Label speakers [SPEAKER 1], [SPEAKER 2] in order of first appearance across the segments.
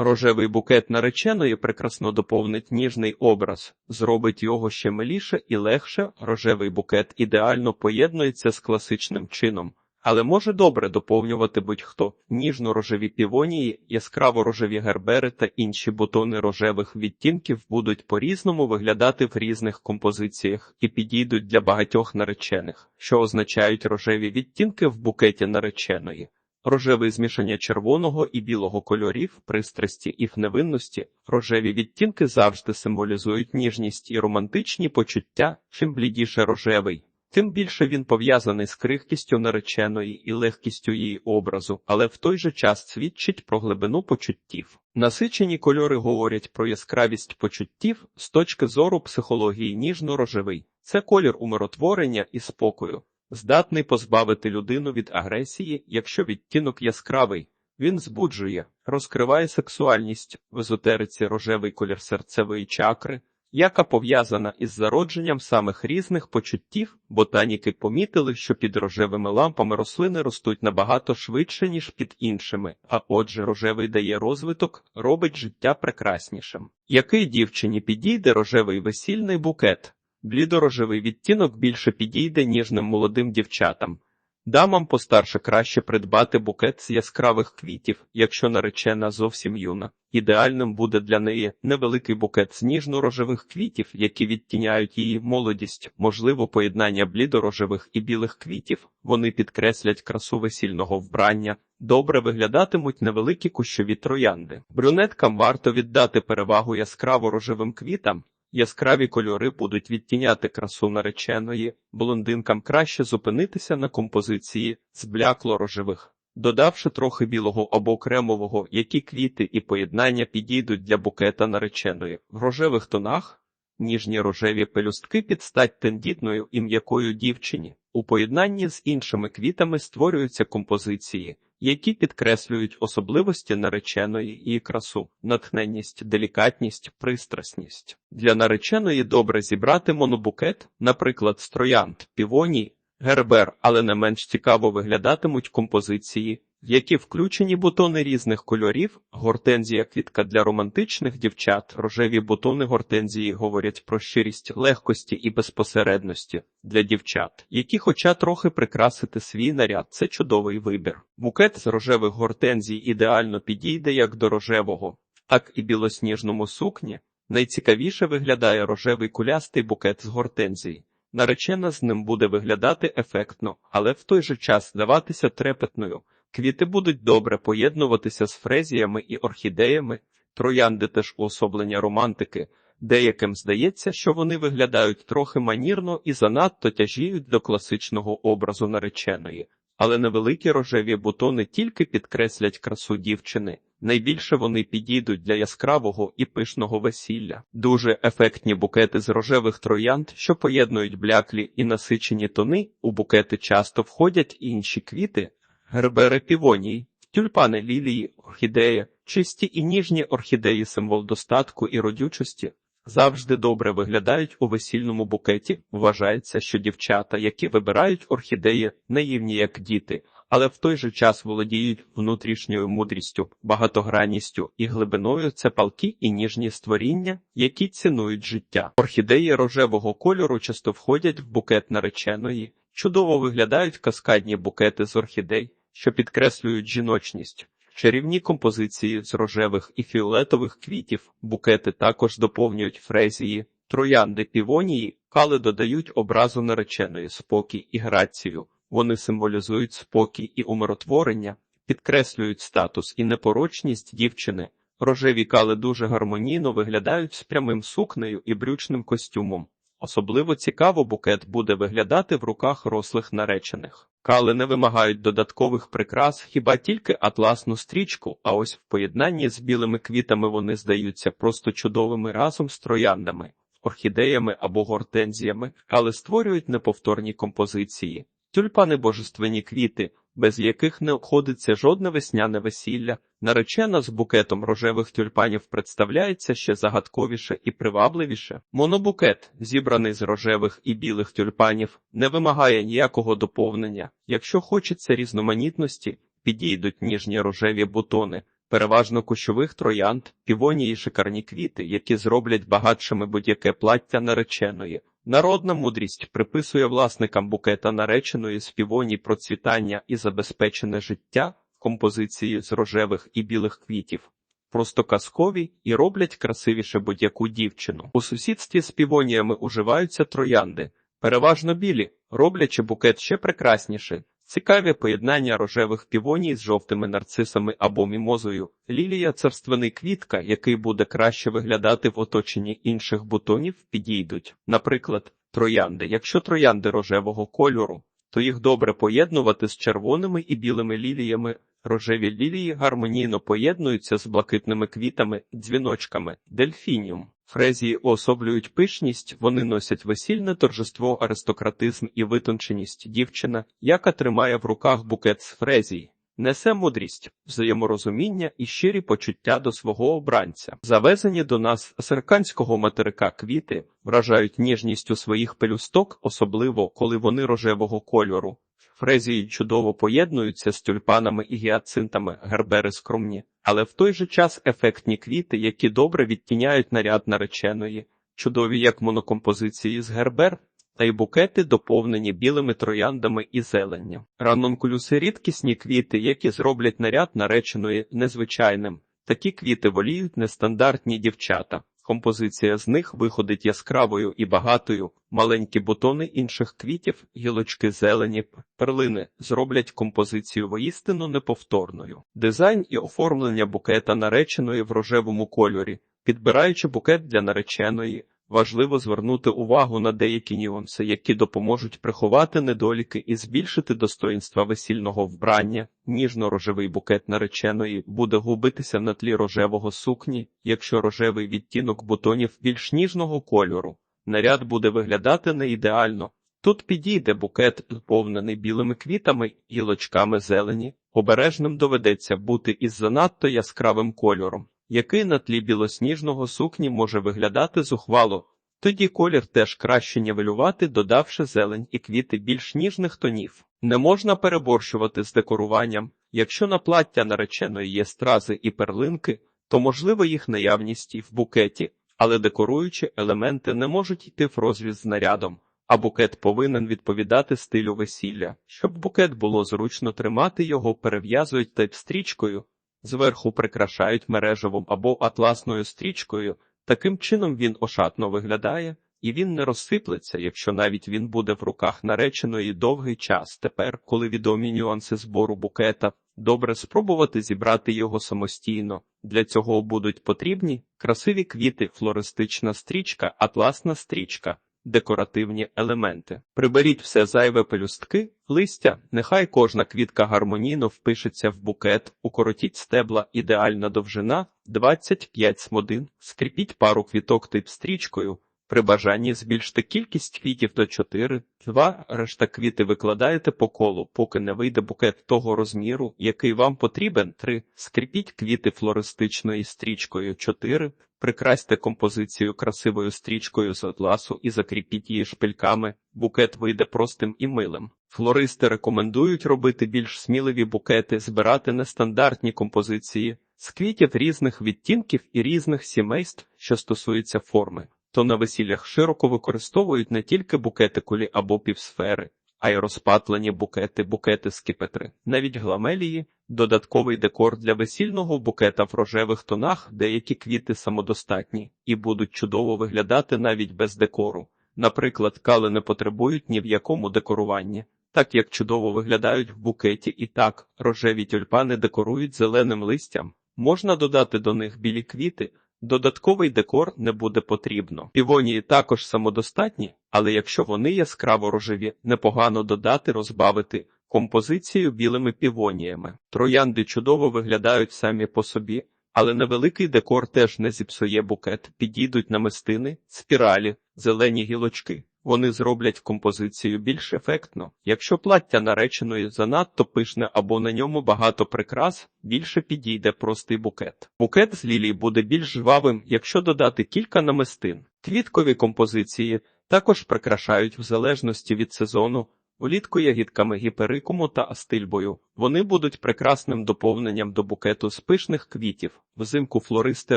[SPEAKER 1] Рожевий букет нареченої прекрасно доповнить ніжний образ, зробить його ще миліше і легше. Рожевий букет ідеально поєднується з класичним чином, але може добре доповнювати будь-хто ніжно-рожеві півонії, яскраво-рожеві гербери та інші бутони рожевих відтінків будуть по-різному виглядати в різних композиціях і підійдуть для багатьох наречених, що означають рожеві відтінки в букеті нареченої. Рожевий змішання червоного і білого кольорів, пристрасті і невинності, рожеві відтінки завжди символізують ніжність і романтичні почуття, чим блідіше рожевий. Тим більше він пов'язаний з крихкістю нареченої і легкістю її образу, але в той же час свідчить про глибину почуттів. Насичені кольори говорять про яскравість почуттів з точки зору психології ніжно-рожевий. Це колір умиротворення і спокою, здатний позбавити людину від агресії, якщо відтінок яскравий. Він збуджує, розкриває сексуальність в езотериці рожевий колір серцевої чакри, яка пов'язана із зародженням самих різних почуттів, ботаніки помітили, що під рожевими лампами рослини ростуть набагато швидше, ніж під іншими, а отже, рожевий дає розвиток, робить життя прекраснішим. Який дівчині підійде рожевий весільний букет? Блідорожевий відтінок більше підійде ніжним молодим дівчатам. Дамам постарше краще придбати букет з яскравих квітів, якщо наречена зовсім юна. Ідеальним буде для неї невеликий букет з ніжно-рожевих квітів, які відтіняють її молодість, можливо, поєднання блідорожевих і білих квітів. Вони підкреслять красу весільного вбрання. Добре виглядатимуть невеликі кущові троянди. Брюнеткам варто віддати перевагу яскраво рожевим квітам. Яскраві кольори будуть відтіняти красу нареченої, блондинкам краще зупинитися на композиції з блякло-рожевих, додавши трохи білого або кремового, які квіти і поєднання підійдуть для букета нареченої. В рожевих тонах ніжні рожеві пелюстки підстать тендітною і м'якою дівчині. У поєднанні з іншими квітами створюються композиції, які підкреслюють особливості нареченої її красу, натхненність, делікатність, пристрасність. Для нареченої добре зібрати монобукет, наприклад, строянт, півоні, гербер, але не менш цікаво виглядатимуть композиції, в які включені бутони різних кольорів, гортензія квітка для романтичних дівчат, рожеві бутони гортензії говорять про щирість, легкості і безпосередності для дівчат, які хоча трохи прикрасити свій наряд, це чудовий вибір. Букет з рожевих гортензій ідеально підійде як до рожевого, так і білосніжному сукні. Найцікавіше виглядає рожевий кулястий букет з гортензій. Наречена з ним буде виглядати ефектно, але в той же час здаватися трепетною. Квіти будуть добре поєднуватися з фрезіями і орхідеями, троянди теж уособлення романтики. Деяким здається, що вони виглядають трохи манірно і занадто тяжіють до класичного образу нареченої, але невеликі рожеві бутони тільки підкреслять красу дівчини. Найбільше вони підійдуть для яскравого і пишного весілля. Дуже ефектні букети з рожевих троянд, що поєднують бляклі і насичені тони. У букети часто входять інші квіти, гербери півоній, тюльпани лілії, орхідеї, чисті і ніжні орхідеї, символ достатку і родючості. Завжди добре виглядають у весільному букеті. Вважається, що дівчата, які вибирають орхідеї, наївні як діти, але в той же час володіють внутрішньою мудрістю, багатогранністю і глибиною це палки і ніжні створіння, які цінують життя. Орхідеї рожевого кольору часто входять в букет нареченої, чудово виглядають каскадні букети з орхідей, що підкреслюють жіночність. Чарівні композиції з рожевих і фіолетових квітів, букети також доповнюють фрезії, троянди півонії, кали додають образу нареченої спокій і грацію. Вони символізують спокій і умиротворення, підкреслюють статус і непорочність дівчини. Рожеві кали дуже гармонійно виглядають з прямим сукнею і брючним костюмом. Особливо цікаво букет буде виглядати в руках рослих наречених. Кали не вимагають додаткових прикрас, хіба тільки атласну стрічку, а ось в поєднанні з білими квітами вони здаються просто чудовими разом з трояндами, орхідеями або гортензіями, але створюють неповторні композиції. Тюльпани божественні квіти, без яких не обходиться жодне весняне весілля, наречена з букетом рожевих тюльпанів представляється ще загадковіше і привабливіше. Монобукет, зібраний з рожевих і білих тюльпанів, не вимагає ніякого доповнення. Якщо хочеться різноманітності, підійдуть ніжні рожеві бутони, переважно кущових троянд, півонії шикарні квіти, які зроблять багатшими будь-яке плаття нареченої. Народна мудрість приписує власникам букета нареченої з півоній процвітання і забезпечене життя композиції з рожевих і білих квітів. Просто казкові і роблять красивіше будь-яку дівчину. У сусідстві з півоніями уживаються троянди, переважно білі, роблячи букет ще прекрасніше. Цікаві поєднання рожевих півоній з жовтими нарцисами або мімозою. Лілія царственний квітка, який буде краще виглядати в оточенні інших бутонів, підійдуть. Наприклад, троянди. Якщо троянди рожевого кольору, то їх добре поєднувати з червоними і білими ліліями. Рожеві лілії гармонійно поєднуються з блакитними квітами, дзвіночками, дельфініум. Фрезії уособлюють пишність, вони носять весільне торжество, аристократизм і витонченість. Дівчина, яка тримає в руках букет з фрезій, несе мудрість, взаєморозуміння і щирі почуття до свого обранця. Завезені до нас серканського материка квіти вражають ніжністю своїх пелюсток, особливо коли вони рожевого кольору. Фрезії чудово поєднуються з тюльпанами і гіацинтами, гербери скромні, але в той же час ефектні квіти, які добре відтіняють наряд нареченої, чудові як монокомпозиції з гербер, та й букети доповнені білими трояндами і зеленням. Ранункулюси – рідкісні квіти, які зроблять наряд нареченої незвичайним. Такі квіти воліють нестандартні дівчата. Композиція з них виходить яскравою і багатою. Маленькі бутони інших квітів, гілочки зелені, перлини зроблять композицію воістину неповторною. Дизайн і оформлення букета нареченої в рожевому кольорі, підбираючи букет для нареченої. Важливо звернути увагу на деякі нюанси, які допоможуть приховати недоліки і збільшити достоїнства весільного вбрання. Ніжно-рожевий букет нареченої буде губитися на тлі рожевого сукні, якщо рожевий відтінок бутонів більш ніжного кольору. Наряд буде виглядати не ідеально. Тут підійде букет, заповнений білими квітами і лочками зелені. Обережним доведеться бути із занадто яскравим кольором який на тлі білосніжного сукні може виглядати зухвало. Тоді колір теж краще нівелювати, додавши зелень і квіти більш ніжних тонів. Не можна переборщувати з декоруванням. Якщо на плаття нареченої є стрази і перлинки, то можливо їх наявність і в букеті, але декоруючі елементи не можуть йти в розріз з нарядом, а букет повинен відповідати стилю весілля. Щоб букет було зручно тримати, його перев'язують тейп-стрічкою, Зверху прикрашають мережевим або атласною стрічкою, таким чином він ошатно виглядає, і він не розсиплеться, якщо навіть він буде в руках нареченої довгий час. Тепер, коли відомі нюанси збору букета, добре спробувати зібрати його самостійно. Для цього будуть потрібні красиві квіти, флористична стрічка, атласна стрічка декоративні елементи. Приберіть все зайве пелюстки, листя, нехай кожна квітка гармонійно впишеться в букет, укоротіть стебла, ідеальна довжина 25 смодин, скріпіть пару квіток тип стрічкою. При бажанні збільшити кількість квітів до 4, 2, решта квіти викладаєте по колу, поки не вийде букет того розміру, який вам потрібен. 3. Скріпіть квіти флористичною стрічкою 4. Прикрасьте композицію красивою стрічкою з атласу і закріпіть її шпильками. Букет вийде простим і милим. Флористи рекомендують робити більш сміливі букети, збирати нестандартні композиції з квітів різних відтінків і різних сімейств, що стосуються форми то на весіллях широко використовують не тільки букети кулі або півсфери, а й розпатлені букети, букети скіпетри, навіть гламелії, додатковий декор для весільного букета в рожевих тонах, деякі квіти самодостатні і будуть чудово виглядати навіть без декору. Наприклад, кали не потребують ні в якому декоруванні. Так як чудово виглядають в букеті, і так рожеві тюльпани декорують зеленим листям, можна додати до них білі квіти, Додатковий декор не буде потрібно. Півонії також самодостатні, але якщо вони яскраво рожеві, непогано додати, розбавити композицію білими півоніями. Троянди чудово виглядають самі по собі, але невеликий декор теж не зіпсує букет, підійдуть намистини, спіралі, зелені гілочки. Вони зроблять композицію більш ефектно. Якщо плаття нареченої занадто пишне або на ньому багато прикрас, більше підійде простий букет. Букет з лілій буде більш жвавим, якщо додати кілька намистин. Квіткові композиції також прикрашають в залежності від сезону. Влітку ягідками гіперикуму та астильбою. Вони будуть прекрасним доповненням до букету з пишних квітів. Взимку флористи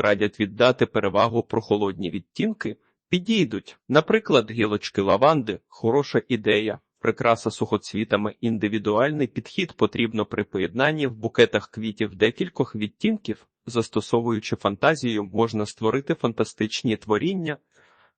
[SPEAKER 1] радять віддати перевагу прохолодні відтінки. Підійдуть, наприклад, гілочки лаванди, хороша ідея. Прикраса сухоцвітами, індивідуальний підхід потрібно при поєднанні в букетах квітів декількох відтінків. Застосовуючи фантазію, можна створити фантастичні творіння,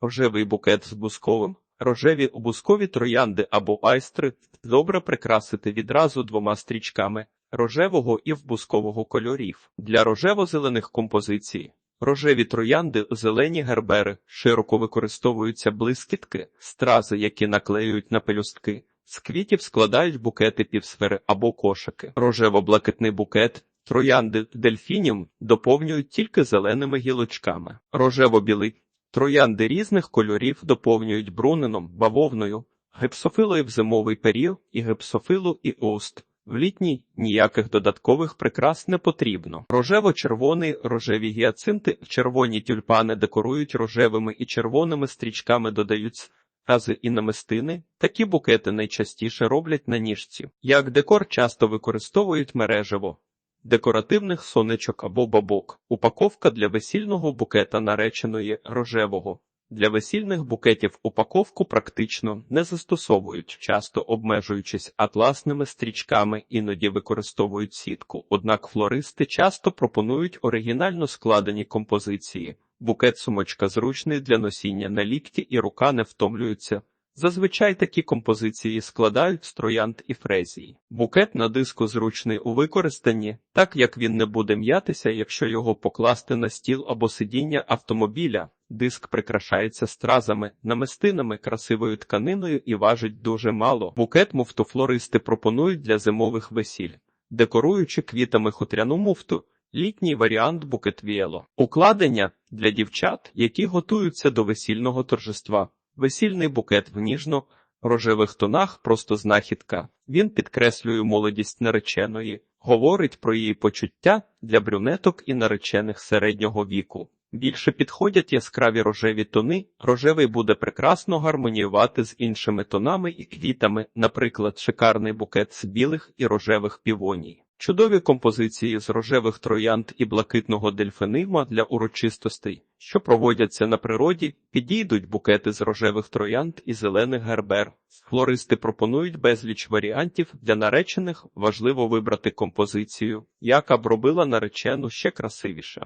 [SPEAKER 1] рожевий букет з бусковим, рожеві бускові троянди або айстри добре прикрасити відразу двома стрічками рожевого і вбускового кольорів. Для рожево-зелених композицій Рожеві троянди, зелені гербери, широко використовуються блискітки, стрази, які наклеюють на пелюстки. З квітів складають букети півсфери або кошики. Рожево-блакитний букет, троянди дельфінів доповнюють тільки зеленими гілочками. Рожево-білий троянди різних кольорів доповнюють бруненом, бавовною, гипсофилою в зимовий період і гипсофилу і ост. В літній ніяких додаткових прикрас не потрібно. Рожево-червоний, рожеві гіацинти, червоні тюльпани декорують рожевими і червоними стрічками додають рази і намистини. Такі букети найчастіше роблять на ніжці. Як декор часто використовують мережево, декоративних сонечок або бабок, упаковка для весільного букета нареченої рожевого. Для весільних букетів упаковку практично не застосовують, часто обмежуючись атласними стрічками, іноді використовують сітку. Однак флористи часто пропонують оригінально складені композиції. Букет сумочка зручний для носіння на лікті і рука не втомлюється. Зазвичай такі композиції складають з троянд і фрезії. Букет на диску зручний у використанні, так як він не буде м'ятися, якщо його покласти на стіл або сидіння автомобіля. Диск прикрашається стразами, намистинами, красивою тканиною і важить дуже мало. Букет муфту флористи пропонують для зимових весіль, декоруючи квітами хутряну муфту. Літній варіант букет віело. Укладення для дівчат, які готуються до весільного торжества. Весільний букет в ніжно рожевих тонах просто знахідка. Він підкреслює молодість нареченої, говорить про її почуття для брюнеток і наречених середнього віку. Більше підходять яскраві рожеві тони, рожевий буде прекрасно гармоніювати з іншими тонами і квітами, наприклад, шикарний букет з білих і рожевих півоній. Чудові композиції з рожевих троянд і блакитного дельфинима для урочистостей, що проводяться на природі, підійдуть букети з рожевих троянд і зелених гербер. Флористи пропонують безліч варіантів для наречених, важливо вибрати композицію, яка б робила наречену ще красивіше.